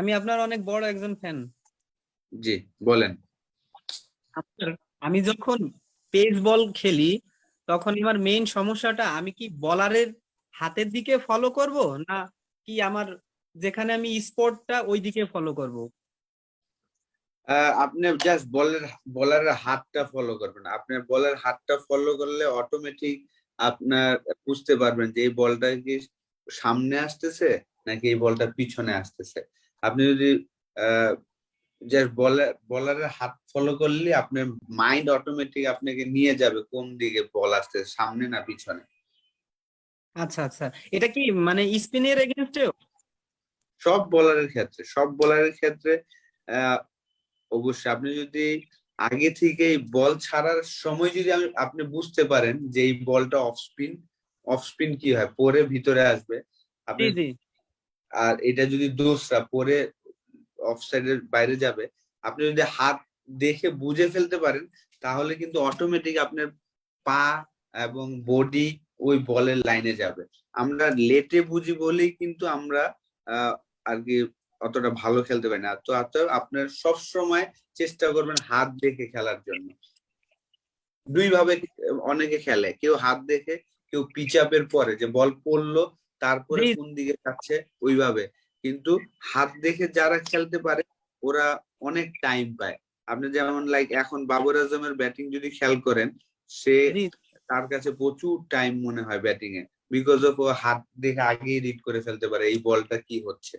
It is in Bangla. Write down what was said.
আমি আপনার অনেক বড় একজন ফ্যান জি বলেন। আমি যখন পেস বল খেলি তখন আমার মেইন সমস্যাটা আমি কি বলারের হাতের দিকে ফলো করব না কি আমার যেখানে আমি স্পোর্টটা ওই দিকে ফলো করব আপনি জাস্ট বলের বলারের হাতটা ফলো করবেন। আপনি বলের হাতটা ফলো করলে অটোমেটিক আপনার বুঝতে পারবেন যে এই বলটা কি সামনে আসতেছে নাকি এই বলটা পিছনে আসতেছে। আপনি যদি জাস্ট বলার বলারের হাত ফলো করলে আপনার মাইন্ড অটোমেটিক আপনাকে নিয়ে যাবে কোন দিকে বল আসতেছে সামনে না পিছনে। আচ্ছা আচ্ছা। এটা কি মানে স্পিনের এগেনস্টেও সব বলারের ক্ষেত্রে সব বলারের ক্ষেত্রে আহ, অবশ্যই আপনি যদি আগে থেকে বল ছাড়ার সময় যদি আপনি বুঝতে পারেন যে এই বলটা অফ স্পিন অফ স্পিন কি হয় পরে ভিতরে আসবে। আপনি আর এটা যদি দোসরা পরে অফ সাইডের বাইরে যাবে, আপনি যদি হাত দেখে বুঝে ফেলতে পারেন, তাহলে কিন্তু অটোমেটিক আপনার পা এবং বডি ওই বলের লাইনে যাবে। আমরা লেটে বুঝি বলেই কিন্তু আমরা আর কি অতটা ভালো খেলতে পারি না। তো অতএব আপনার সব সময় চেষ্টা করবেন হাত দেখে খেলার জন্য। দুই ভাবে অনেকে খেলে। কেউ হাত দেখে, কেউ পিচ আপের পরে যে বল পড়ল তারপরে কোন দিকে যাচ্ছে ওইভাবে। কিন্তু হাত দেখে যারা খেলতে পারে ওরা অনেক টাইম পায়। আপনি যেমন লাইক এখন বাবর আজমের ব্যাটিং যদি খেয়াল করেন সে তার কাছে প্রচুর টাইম মনে হয় ব্যাটিং এ। বিকজ অফ ও হাত দেখে আগেই রিড করে ফেলতে পারে এই বলটা কি হচ্ছে?